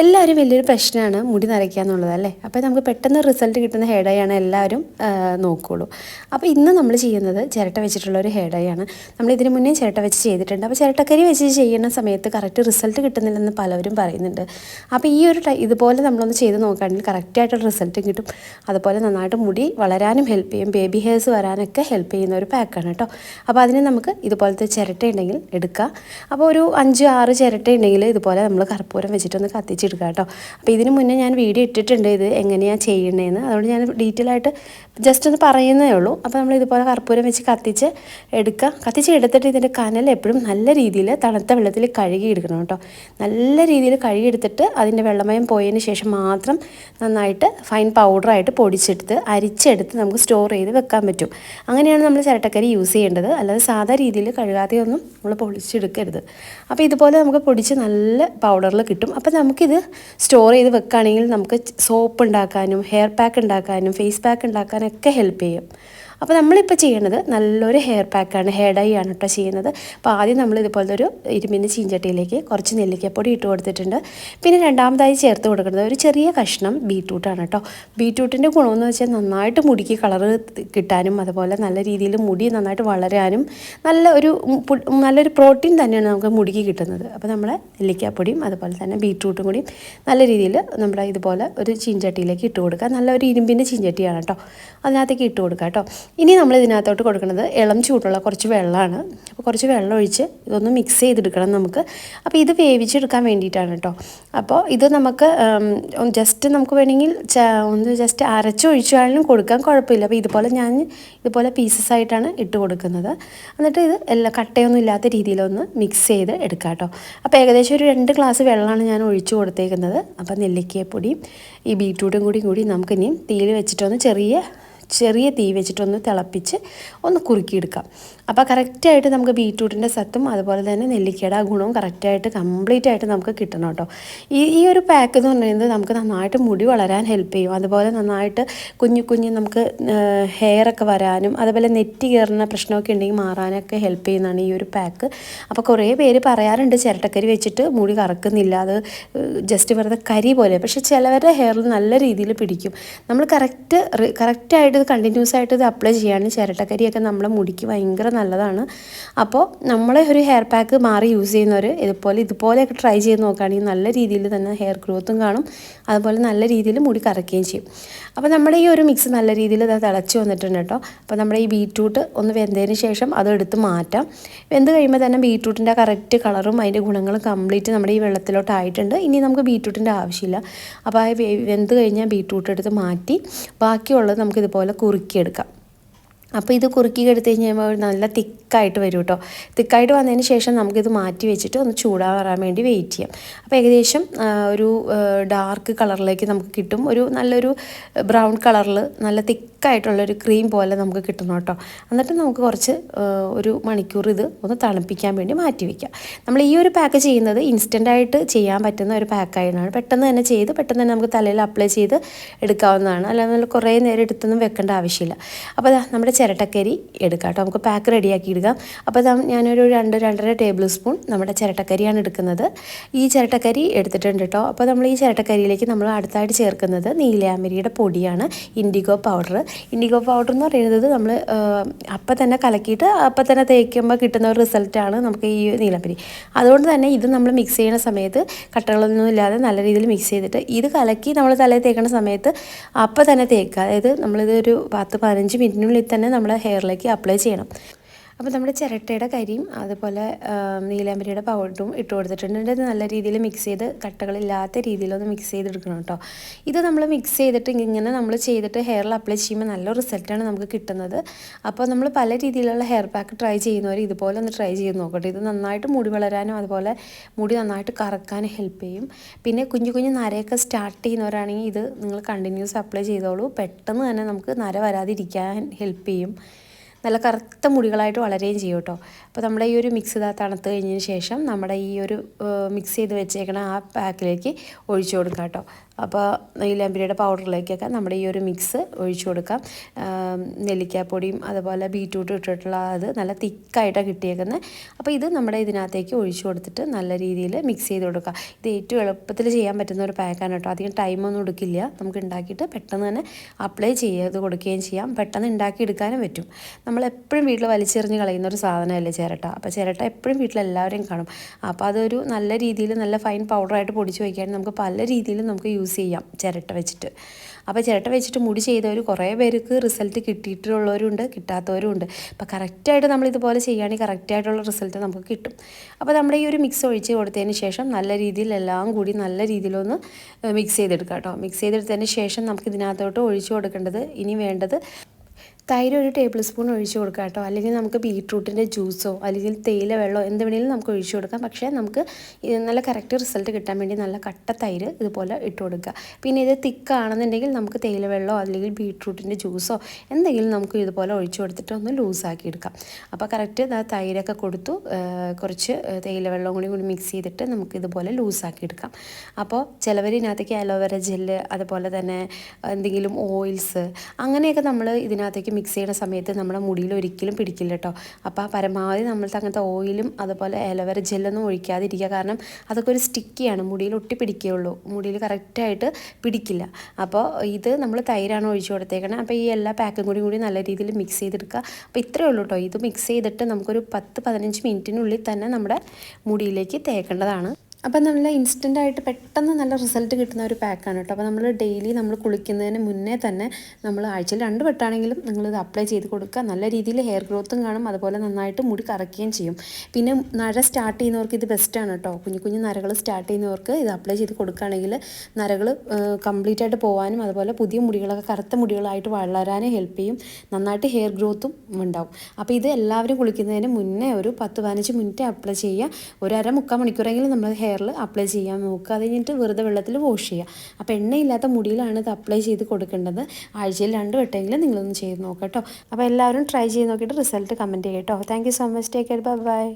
എല്ലാവരും വലിയൊരു പ്രശ്നമാണ് മുടി നരയ്ക്കുക എന്നുള്ളത് അല്ലേ? അപ്പോൾ നമുക്ക് പെട്ടെന്ന് റിസൾട്ട് കിട്ടുന്ന ഹെയർ ഡൈ ആണ് എല്ലാവരും നോക്കുകയുള്ളൂ അപ്പോൾ ഇന്ന് നമ്മൾ ചെയ്യുന്നത് ചിരട്ട വെച്ചിട്ടുള്ള ഒരു ഹെയർ ഡൈ ആണ് നമ്മൾ ഇതിന് മുന്നേ ചിരട്ട വെച്ച് ചെയ്തിട്ടുണ്ട്. അപ്പോൾ ചിരട്ടക്കരി വെച്ച് ചെയ്യുന്ന സമയത്ത് കറക്റ്റ് റിസൾട്ട് കിട്ടുന്നില്ലെന്ന് പലവരും പറയുന്നുണ്ട്. അപ്പോൾ ഈ ഒരു ഇതുപോലെ നമ്മളൊന്ന് ചെയ്ത് നോക്കുകയാണെങ്കിൽ കറക്റ്റായിട്ടുള്ള റിസൾട്ടും കിട്ടും. അതുപോലെ നന്നായിട്ട് മുടി വളരാനും ഹെൽപ്പ് ചെയ്യും. ബേബി ഹെയർസ് വരാനൊക്കെ ഹെൽപ്പ് ചെയ്യുന്ന ഒരു പാക്കാണ് കേട്ടോ. അപ്പോൾ അതിന് നമുക്ക് ഇതുപോലത്തെ ചിരട്ട ഉണ്ടെങ്കിൽ എടുക്കുക അപ്പോൾ ഒരു അഞ്ച് ആറ് ചിരട്ട ഉണ്ടെങ്കിൽ ഇതുപോലെ നമ്മൾ കർപ്പൂരം വെച്ചിട്ടൊന്ന് കത്തിച്ചെടുക്കുക കേട്ടോ. അപ്പോൾ ഇതിന് മുന്നേ ഞാൻ വീഡിയോ ഇട്ടിട്ടുണ്ട് ഇത് എങ്ങനെയാണ് ചെയ്യണേന്ന്. അതുകൊണ്ട് ഞാൻ ഡീറ്റെയിൽ ആയിട്ട് ജസ്റ്റ് ഒന്ന് പറയുന്നേ ഉള്ളൂ. അപ്പോൾ നമ്മൾ ഇതുപോലെ കർപ്പൂരം വെച്ച് കത്തിച്ച് എടുക്കുക. കത്തിച്ച് എടുത്തിട്ട് ഇതിന്റെ കനൽ എപ്പോഴും നല്ല രീതിയിൽ തണുത്ത വെള്ളത്തിൽ കഴുകി എടുക്കണം കേട്ടോ. നല്ല രീതിയിൽ കഴുകി എടുത്തിട്ട് അതിന്റെ വെള്ളമയം പോയതിന് ശേഷം മാത്രം നന്നായിട്ട് ഫൈൻ പൗഡറായിട്ട് പൊടിച്ചെടുത്ത് അരിച്ചെടുത്ത് നമുക്ക് സ്റ്റോർ ചെയ്ത് വെക്കാൻ പറ്റും. അങ്ങനെയാണ് നമ്മൾ ചിരട്ടക്കരി യൂസ് ചെയ്യേണ്ടത്. അല്ലാതെ സാധാ രീതിയിൽ കഴുകാതെ ഒന്നും നമ്മൾ പൊടിച്ചെടുക്കരുത്. അപ്പോൾ ഇതുപോലെ നമുക്ക് പൊടിച്ച് നല്ല പൗഡറിൽ കിട്ടും. അപ്പോൾ നമുക്കിത് സ്റ്റോർ ചെയ്ത് വെക്കുകയാണെങ്കിൽ നമുക്ക് സോപ്പ് ഉണ്ടാക്കാനും ഹെയർ പാക്ക് ഉണ്ടാക്കാനും ഫേസ് പാക്ക് ഉണ്ടാക്കാനൊക്കെ ഹെൽപ്പ് ചെയ്യും. അപ്പോൾ നമ്മളിപ്പോൾ ചെയ്യണത് നല്ലൊരു ഹെയർ പാക്കാണ് ഹെയർ ഡൈ ആണ് കേട്ടോ ചെയ്യുന്നത്. അപ്പോൾ ആദ്യം നമ്മൾ ഇതുപോലത്തെ ഒരു ഇരുമ്പിന്റെ ചീഞ്ചട്ടിയിലേക്ക് കുറച്ച് നെല്ലിക്കപ്പൊടി ഇട്ട് കൊടുത്തിട്ടുണ്ട്. പിന്നെ രണ്ടാമതായി ചേർത്ത് കൊടുക്കുന്നത് ഒരു ചെറിയ കഷ്ണം ബീട്രൂട്ടാണ് കേട്ടോ ബീട്രൂട്ടിന്റെ ഗുണമെന്ന് വെച്ചാൽ നന്നായിട്ട് മുടിക്ക് കളറ് കിട്ടാനും അതുപോലെ നല്ല രീതിയിൽ മുടി നന്നായിട്ട് വളരാനും നല്ല ഒരു നല്ലൊരു പ്രോട്ടീൻ തന്നെയാണ് നമുക്ക് മുടിക്ക് കിട്ടുന്നത്. അപ്പോൾ നമ്മൾ നെല്ലിക്കാപ്പൊടിയും അതുപോലെ തന്നെ ബീട്രൂട്ടും കൂടി നല്ല രീതിയിൽ നമ്മുടെ ഇതുപോലെ ഒരു ചീഞ്ചട്ടിയിലേക്ക് ഇട്ട് കൊടുക്കുക. നല്ല ഒരു ഇരുമ്പിന്റെ ചീഞ്ചട്ടിയാണ് കേട്ടോ അതിനകത്തേക്ക് ഇട്ട് കൊടുക്കുക കേട്ടോ ഇനി നമ്മൾ ഇതിനകത്തോട്ട് കൊടുക്കുന്നത് ഇളം ചൂടുള്ള കുറച്ച് വെള്ളമാണ്. അപ്പോൾ കുറച്ച് വെള്ളം ഒഴിച്ച് ഇതൊന്ന് മിക്സ് ചെയ്തെടുക്കണം നമുക്ക്. അപ്പോൾ ഇത് വേവിച്ചെടുക്കാൻ വേണ്ടിയിട്ടാണ് കേട്ടോ. അപ്പോൾ ഇത് നമുക്ക് ജസ്റ്റ് നമുക്ക് വേണമെങ്കിൽ ഒന്ന് ജസ്റ്റ് അരച്ചൊഴിച്ചാലും കൊടുക്കാൻ കുഴപ്പമില്ല. അപ്പോൾ ഇതുപോലെ ഞാൻ ഇതുപോലെ പീസസ് ആയിട്ടാണ് ഇട്ട് കൊടുക്കുന്നത്. എന്നിട്ട് ഇത് എല്ലാ കട്ടയൊന്നും ഇല്ലാത്ത രീതിയിലൊന്ന് മിക്സ് ചെയ്ത് എടുക്കാം കേട്ടോ. അപ്പോൾ ഏകദേശം ഒരു രണ്ട് ഗ്ലാസ് വെള്ളമാണ് ഞാൻ ഒഴിച്ചു കൊടുത്തേക്കുന്നത്. അപ്പോൾ നെല്ലിക്കപ്പൊടിയും ഈ ബീറ്റ്റൂട്ടും കൂടി കൂടി നമുക്കിനിയും തീയിൽ വെച്ചിട്ടൊന്ന് ചെറിയ ചെറിയ തീ വെച്ചിട്ടൊന്ന് തിളപ്പിച്ച് ഒന്ന് കുറുക്കിയെടുക്കാം. അപ്പോൾ കറക്റ്റായിട്ട് നമുക്ക് ബീറ്റ്റൂട്ടിന്റെ സത്തും അതുപോലെ തന്നെ നെല്ലിക്കയുടെ ഗുണവും കറക്റ്റായിട്ട് കംപ്ലീറ്റ് ആയിട്ട് നമുക്ക് കിട്ടണം കേട്ടോ. ഈ ഈ ഒരു പാക്ക് എന്ന് പറയുന്നത് നമുക്ക് നന്നായിട്ട് മുടി വളരാൻ ഹെൽപ്പ് ചെയ്യും. അതുപോലെ നന്നായിട്ട് കുഞ്ഞു കുഞ്ഞു നമുക്ക് ഹെയർ ഒക്കെ വരാനും അതുപോലെ നെറ്റി കയറുന്ന പ്രശ്നമൊക്കെ ഉണ്ടെങ്കിൽ മാറാനൊക്കെ ഹെൽപ്പ് ചെയ്യുന്നതാണ് ഈ ഒരു പാക്ക്. അപ്പോൾ കുറേ പേര് പറയാറുണ്ട് ചിരട്ടക്കരി വെച്ചിട്ട് മുടി കറക്കുന്നില്ല. അത് ജസ്റ്റ് വെറുതെ കരി പോലെ. പക്ഷേ ചിലവരുടെ ഹെയറിൽ നല്ല രീതിയിൽ പിടിക്കും. നമ്മൾ കറക്റ്റ് കറക്റ്റായിട്ട് ഇത് കണ്ടിന്യൂസ് ആയിട്ട് ഇത് അപ്ലൈ ചെയ്യുകയാണ് ചിരട്ടക്കരിയൊക്കെ നമ്മളെ മുടിക്ക് ഭയങ്കര നല്ലതാണ്. അപ്പോൾ നമ്മളെ ഒരു ഹെയർ പാക്ക് മാറി യൂസ് ചെയ്യുന്നവർ ഇതുപോലെ ഇതുപോലെയൊക്കെ ട്രൈ ചെയ്ത് നോക്കുകയാണെങ്കിൽ നല്ല രീതിയിൽ തന്നെ ഹെയർ ഗ്രോത്തും കാണും. അതുപോലെ നല്ല രീതിയിൽ മുടി കറക്കുകയും ചെയ്യും. അപ്പോൾ നമ്മുടെ ഈ ഒരു മിക്സ് നല്ല രീതിയിൽ ഇത് തിളച്ച് വന്നിട്ടുണ്ട് കേട്ടോ. അപ്പോൾ നമ്മുടെ ഈ ബീറ്റ്റൂട്ട് ഒന്ന് വെന്തതിന് ശേഷം അത് എടുത്ത് മാറ്റാം. വെന്ത് കഴിയുമ്പോൾ തന്നെ ബീട്രൂട്ടിന്റെ കറക്റ്റ് കളറും അതിന്റെ ഗുണങ്ങളും കംപ്ലീറ്റ് നമ്മുടെ ഈ വെള്ളത്തിലോട്ട് ആയിട്ടുണ്ട്. ഇനി നമുക്ക് ബീട്രൂട്ടിന്റെ ആവശ്യമില്ല. അപ്പോൾ ആ വെന്ത് കഴിഞ്ഞാൽ ബീട്രൂട്ട് എടുത്ത് മാറ്റി. ബാക്കിയുള്ളത് നമുക്ക് ഇതുപോലെ കുറുക്കിയെടുക്കാം. അപ്പോൾ ഇത് കുറുക്കി എടുത്ത് കഴിഞ്ഞാൽ നല്ല തിക്കായിട്ട് വരും കേട്ടോ തിക്കായിട്ട് വന്നതിന് ശേഷം നമുക്കിത് മാറ്റി വെച്ചിട്ട് ഒന്ന് ചൂടാറാൻ വേണ്ടി വെയിറ്റ് ചെയ്യാം. അപ്പോൾ ഏകദേശം ഒരു ഡാർക്ക് കളറിലേക്ക് നമുക്ക് കിട്ടും. ഒരു നല്ലൊരു ബ്രൗൺ കളറിൽ നല്ല തിക്കായിട്ടുള്ളൊരു ക്രീം പോലെ നമുക്ക് കിട്ടണം കേട്ടോ. എന്നിട്ട് നമുക്ക് കുറച്ച് ഒരു മണിക്കൂർ ഇത് ഒന്ന് തണുപ്പിക്കാൻ വേണ്ടി മാറ്റി വയ്ക്കുക നമ്മൾ ഈ ഒരു പാക്ക് ചെയ്യുന്നത് ഇൻസ്റ്റന്റ് ആയിട്ട് ചെയ്യാൻ പറ്റുന്ന ഒരു പാക്കായതാണ് പെട്ടെന്ന് തന്നെ ചെയ്ത് പെട്ടെന്ന് തന്നെ നമുക്ക് തലയിൽ അപ്ലൈ ചെയ്ത് എടുക്കാവുന്നതാണ്. അല്ലാതെ നമ്മൾ കുറേ നേരം എടുത്തൊന്നും വെക്കേണ്ട ആവശ്യമില്ല. അപ്പോൾ അതാ നമ്മുടെ ചിരട്ടക്കരി എടുക്കാം കേട്ടോ. നമുക്ക് പാക്ക് റെഡിയാക്കി എടുക്കാം. അപ്പോൾ ഞാനൊരു രണ്ട് രണ്ടര ടേബിൾ സ്പൂൺ നമ്മുടെ ചിരട്ടക്കരിയാണ് എടുക്കുന്നത്. ഈ ചിരട്ടക്കരി എടുത്തിട്ടുണ്ട് കേട്ടോ. അപ്പോൾ നമ്മൾ ഈ ചിരട്ടക്കരിയിലേക്ക് നമ്മൾ അടുത്തായിട്ട് ചേർക്കുന്നത് നീലയാമരിയുടെ പൊടിയാണ്. ഇൻഡിഗോ പൗഡർ ഇൻഡിഗോ പൗഡർ എന്ന് പറയുന്നത് നമ്മൾ അപ്പം തന്നെ കലക്കിയിട്ട് അപ്പം തന്നെ തേക്കുമ്പോൾ കിട്ടുന്ന ഒരു റിസൾട്ടാണ് നമുക്ക് ഈ നീലപ്പരി അതുകൊണ്ട് തന്നെ ഇത് നമ്മൾ മിക്സ് ചെയ്യുന്ന സമയത്ത് കട്ടകളൊന്നും ഇല്ലാതെ നല്ല രീതിയിൽ മിക്സ് ചെയ്തിട്ട് ഇത് കലക്കി നമ്മൾ തലയിൽ തേക്കുന്ന സമയത്ത് അപ്പം തന്നെ തേക്കുക. അതായത് നമ്മളിത് ഒരു പത്ത് പതിനഞ്ച് മിനിറ്റിനുള്ളിൽ തന്നെ നമ്മുടെ ഹെയറിലേക്ക് അപ്ലൈ ചെയ്യണം. അപ്പോൾ നമ്മുടെ ചിരട്ടയുടെ കരിയും അതുപോലെ നീലാമ്പരിയുടെ പൗഡറും ഇട്ട് കൊടുത്തിട്ടുണ്ട്. ഇത് നല്ല രീതിയിൽ മിക്സ് ചെയ്ത് കട്ടകളില്ലാത്ത രീതിയിലൊന്ന് മിക്സ് ചെയ്തെടുക്കണം കേട്ടോ ഇത് നമ്മൾ മിക്സ് ചെയ്തിട്ട് ഇങ്ങനെ നമ്മൾ ചെയ്തിട്ട് ഹെയറിൽ അപ്ലൈ ചെയ്യുമ്പോൾ നല്ല റിസൾട്ടാണ് നമുക്ക് കിട്ടുന്നത്. അപ്പോൾ നമ്മൾ പല രീതിയിലുള്ള ഹെയർ പാക്ക് ട്രൈ ചെയ്യുന്നവർ ഇതുപോലെ ഒന്ന് ട്രൈ ചെയ്ത് നോക്കട്ടെ. ഇത് നന്നായിട്ട് മുടി വളരാനും അതുപോലെ മുടി നന്നായിട്ട് കറക്കാനും ഹെൽപ്പ് ചെയ്യും. പിന്നെ കുഞ്ഞു കുഞ്ഞു നരയൊക്കെ സ്റ്റാർട്ട് ചെയ്യുന്നവരാണെങ്കിൽ ഇത് നിങ്ങൾ കണ്ടിന്യൂസ് അപ്ലൈ ചെയ്തോളൂ. പെട്ടെന്ന് തന്നെ നമുക്ക് നര വരാതിരിക്കാൻ ഹെൽപ്പ് ചെയ്യും. നല്ല കറുത്ത മുടികളായിട്ട് വളരുകയും ചെയ്യും കേട്ടോ. അപ്പോൾ നമ്മുടെ ഈ ഒരു മിക്സ് ഇതാ തണുത്ത് കഴിഞ്ഞതിന് ശേഷം നമ്മുടെ ഈ ഒരു മിക്സ് ചെയ്ത് വെച്ചേക്കണ ആ പാക്കിലേക്ക് ഒഴിച്ചു കൊടുക്കാം കേട്ടോ. അപ്പോൾ നീലാമ്പരിയുടെ പൗഡറിലേക്കൊക്കെ നമ്മുടെ ഈ ഒരു മിക്സ് ഒഴിച്ചു കൊടുക്കാം. നെല്ലിക്കാപ്പൊടിയും അതുപോലെ ബീറ്റ്റൂട്ട് ഇട്ടിട്ടുള്ള അത് നല്ല തിക്കായിട്ടാണ് കിട്ടിയേക്കുന്നത്. അപ്പോൾ ഇത് നമ്മുടെ ഇതിനകത്തേക്ക് ഒഴിച്ചു കൊടുത്തിട്ട് നല്ല രീതിയിൽ മിക്സ് ചെയ്ത് കൊടുക്കുക. ഇത് ഏറ്റവും എളുപ്പത്തിൽ ചെയ്യാൻ പറ്റുന്ന ഒരു പാക്കാണ് കേട്ടോ. അധികം ടൈമൊന്നും എടുക്കില്ല. നമുക്ക് ഉണ്ടാക്കിയിട്ട് പെട്ടെന്ന് തന്നെ അപ്ലൈ ചെയ്ത് കൊടുക്കുകയും ചെയ്യാം. പെട്ടെന്ന് ഉണ്ടാക്കി എടുക്കാനും പറ്റും. നമ്മൾ എപ്പോഴും വീട്ടിൽ വലിച്ചെറിഞ്ഞ് കളയുന്ന ഒരു സാധനമല്ലേ ചിരട്ട? അപ്പോൾ ചിരട്ട എപ്പോഴും വീട്ടിൽ എല്ലാവരെയും കാണും. അപ്പോൾ അതൊരു നല്ല രീതിയിൽ നല്ല ഫൈൻ പൗഡറായിട്ട് പൊടിച്ച് വയ്ക്കാൻ നമുക്ക് പല രീതിയിലും നമുക്ക് യൂസ് ചെയ്യാം ചിരട്ട വെച്ചിട്ട്. അപ്പോൾ ചിരട്ട വെച്ചിട്ട് മുടി ചെയ്തവർ കുറേ പേർക്ക് റിസൾട്ട് കിട്ടിയിട്ടുള്ളവരുണ്ട് കിട്ടാത്തവരും ഉണ്ട് അപ്പോൾ കറക്റ്റായിട്ട് നമ്മളിതുപോലെ ചെയ്യുകയാണെങ്കിൽ കറക്റ്റായിട്ടുള്ള റിസൾട്ട് നമുക്ക് കിട്ടും. അപ്പോൾ നമ്മുടെ ഈ ഒരു മിക്സ് ഒഴിച്ച് കൊടുത്തതിന് ശേഷം നല്ല രീതിയിൽ എല്ലാം കൂടി നല്ല രീതിയിലൊന്ന് മിക്സ് ചെയ്തെടുക്കാം കേട്ടോ. മിക്സ് ചെയ്തെടുത്തതിന് ശേഷം നമുക്ക് ഇതിനകത്തോട്ട് ഒഴിച്ചു കൊടുക്കേണ്ടത് ഇനി വേണ്ടത് തൈര് ഒരു ടേബിൾ സ്പൂൺ ഒഴിച്ച് കൊടുക്കുക കേട്ടോ. അല്ലെങ്കിൽ നമുക്ക് ബീട്രൂട്ടിന്റെ ജ്യൂസോ അല്ലെങ്കിൽ തേയില വെള്ളമോ എന്ത് വേണമെങ്കിലും നമുക്ക് ഒഴിച്ച് കൊടുക്കാം. പക്ഷേ നമുക്ക് നല്ല കറക്റ്റ് റിസൾട്ട് കിട്ടാൻ വേണ്ടി നല്ല കട്ട തൈര് ഇതുപോലെ ഇട്ട് കൊടുക്കുക. പിന്നെ ഇത് തിക്കാണെന്നുണ്ടെങ്കിൽ നമുക്ക് തേയില വെള്ളമോ അല്ലെങ്കിൽ ബീട്രൂട്ടിന്റെ ജ്യൂസോ എന്തെങ്കിലും നമുക്ക് ഇതുപോലെ ഒഴിച്ച് കൊടുത്തിട്ട് ഒന്ന് ലൂസാക്കി എടുക്കാം. അപ്പോൾ കറക്റ്റ് തൈരൊക്കെ കൊടുത്തു. കുറച്ച് തേയില വെള്ളം കൂടി കൂടി മിക്സ് ചെയ്തിട്ട് നമുക്ക് ഇതുപോലെ ലൂസാക്കി എടുക്കാം. അപ്പോൾ ചിലവർ ഇതിനകത്തേക്ക് അലോവേര ജെല്ല് അതുപോലെ തന്നെ എന്തെങ്കിലും ഓയിൽസ് അങ്ങനെയൊക്കെ നമ്മൾ ഇതിനകത്തേക്ക് മിക്സ് ചെയ്യുന്ന സമയത്ത് നമ്മുടെ മുടിയിൽ ഒരിക്കലും പിടിക്കില്ല കേട്ടോ അപ്പോൾ ആ പരമാവധി നമ്മൾക്ക് അങ്ങനത്തെ ഓയിലും അതുപോലെ എലവര ജെല്ലൊന്നും ഒഴിക്കാതിരിക്കുക. കാരണം അതൊക്കെ ഒരു സ്റ്റിക്കിയാണ് മുടിയിൽ ഒട്ടി പിടിക്കുകയുള്ളൂ. മുടിയിൽ കറക്റ്റായിട്ട് പിടിക്കില്ല. അപ്പോൾ ഇത് നമ്മൾ തൈരാണ് ഒഴിച്ചു കൊടുത്തേക്കണം. അപ്പോൾ ഈ എല്ലാ പാക്കും കൂടി കൂടി നല്ല രീതിയിൽ മിക്സ് ചെയ്തെടുക്കുക. അപ്പോൾ ഇത്രയേ ഉള്ളൂ കേട്ടോ ഇത് മിക്സ് ചെയ്തിട്ട് നമുക്കൊരു പത്ത് പതിനഞ്ച് മിനിറ്റിനുള്ളിൽ തന്നെ നമ്മുടെ മുടിയിലേക്ക് തേക്കേണ്ടതാണ്. അപ്പം നല്ല ഇൻസ്റ്റന്റ് ആയിട്ട് പെട്ടെന്ന് നല്ല റിസൾട്ട് കിട്ടുന്ന ഒരു പാക്കാണ് കേട്ടോ. അപ്പോൾ നമ്മൾ ഡെയിലി നമ്മൾ കുളിക്കുന്നതിന് മുന്നേ തന്നെ നമ്മൾ ആഴ്ചയിൽ രണ്ട് വട്ടാണെങ്കിലും നിങ്ങളിത് അപ്ലൈ ചെയ്ത് കൊടുക്കുക. നല്ല രീതിയിൽ ഹെയർ ഗ്രോത്തും കാണും. അതുപോലെ നന്നായിട്ട് മുടി കറക്കുകയും ചെയ്യും. പിന്നെ നര സ്റ്റാർട്ട് ചെയ്യുന്നവർക്ക് ഇത് ബെസ്റ്റാണ് കേട്ടോ. കുഞ്ഞു കുഞ്ഞു നരകൾ സ്റ്റാർട്ട് ചെയ്യുന്നവർക്ക് ഇത് അപ്ലൈ ചെയ്ത് കൊടുക്കുകയാണെങ്കിൽ നരകൾ കംപ്ലീറ്റ് ആയിട്ട് പോകാനും അതുപോലെ പുതിയ മുടികളൊക്കെ കറുത്ത മുടികളായിട്ട് വളരാനും ഹെൽപ്പ് ചെയ്യും. നന്നായിട്ട് ഹെയർ ഗ്രോത്തും ഉണ്ടാവും. അപ്പോൾ ഇത് എല്ലാവരും കുളിക്കുന്നതിന് മുന്നേ ഒരു പത്ത് പതിനഞ്ച് മിനിറ്റ് അപ്ലൈ ചെയ്യുക. ഒരു അര മുക്കാൽ മണിക്കൂറെങ്കിലും നമ്മൾ ഹെയറിൽ അപ്ലൈ ചെയ്യാൻ നോക്കുക. അത് കഴിഞ്ഞിട്ട് വെറുതെ വെള്ളത്തിൽ വാഷ് ചെയ്യുക. അപ്പോൾ എണ്ണയില്ലാത്ത മുടിയിലാണ് ഇത് അപ്ലൈ ചെയ്ത് കൊടുക്കേണ്ടത്. ആഴ്ചയിൽ രണ്ട് വട്ടമെങ്കിലും നിങ്ങളൊന്ന് ചെയ്ത് നോക്കാം കേട്ടോ. അപ്പോൾ എല്ലാവരും ട്രൈ ചെയ്ത് നോക്കിയിട്ട് റിസൾട്ട് കമന്റ് ചെയ്യാം കേട്ടോ. Thank so much take care bye bye